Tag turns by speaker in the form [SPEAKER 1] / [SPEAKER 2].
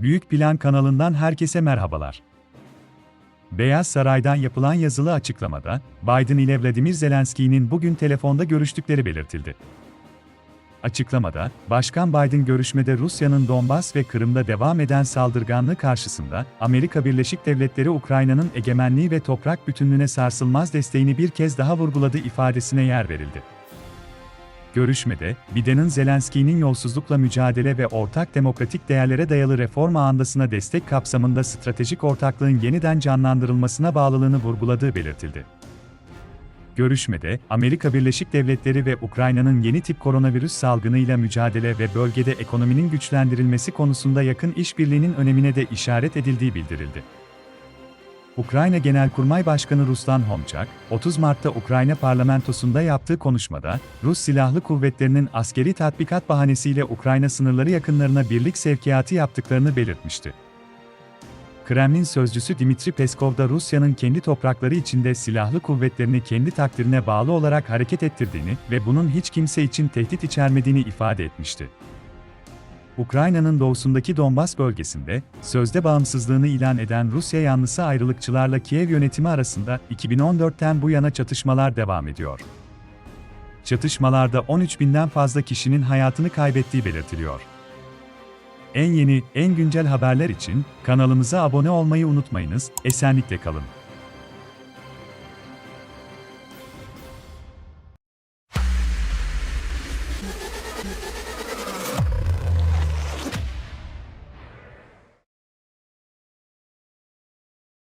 [SPEAKER 1] Büyük Plan kanalından herkese merhabalar. Beyaz Saray'dan yapılan yazılı açıklamada, Biden ile Vladimir Zelenski'nin bugün telefonda görüştükleri belirtildi. Açıklamada, Başkan Biden görüşmede Rusya'nın Donbas ve Kırım'da devam eden saldırganlığı karşısında, Amerika Birleşik Devletleri Ukrayna'nın egemenliği ve toprak bütünlüğüne sarsılmaz desteğini bir kez daha vurguladı ifadesine yer verildi. Görüşmede, Biden'ın Zelenski'nin yolsuzlukla mücadele ve ortak demokratik değerlere dayalı reform ağındasına destek kapsamında stratejik ortaklığın yeniden canlandırılmasına bağlılığını vurguladığı belirtildi. Görüşmede, Amerika Birleşik Devletleri ve Ukrayna'nın yeni tip koronavirüs salgınıyla mücadele ve bölgede ekonominin güçlendirilmesi konusunda yakın işbirliğinin önemine de işaret edildiği bildirildi. Ukrayna Genelkurmay Başkanı Ruslan Homçak, 30 Mart'ta Ukrayna parlamentosunda yaptığı konuşmada, Rus Silahlı Kuvvetleri'nin askeri tatbikat bahanesiyle Ukrayna sınırları yakınlarına birlik sevkiyatı yaptıklarını belirtmişti. Kremlin sözcüsü Dimitri Peskov da Rusya'nın kendi toprakları içinde silahlı kuvvetlerini kendi takdirine bağlı olarak hareket ettirdiğini ve bunun hiç kimse için tehdit içermediğini ifade etmişti. Ukrayna'nın doğusundaki Donbas bölgesinde, sözde bağımsızlığını ilan eden Rusya yanlısı ayrılıkçılarla Kiev yönetimi arasında 2014'ten bu yana çatışmalar devam ediyor. Çatışmalarda 13 binden fazla kişinin hayatını kaybettiği belirtiliyor. En yeni, en güncel haberler için kanalımıza abone olmayı unutmayınız, esenlikle kalın.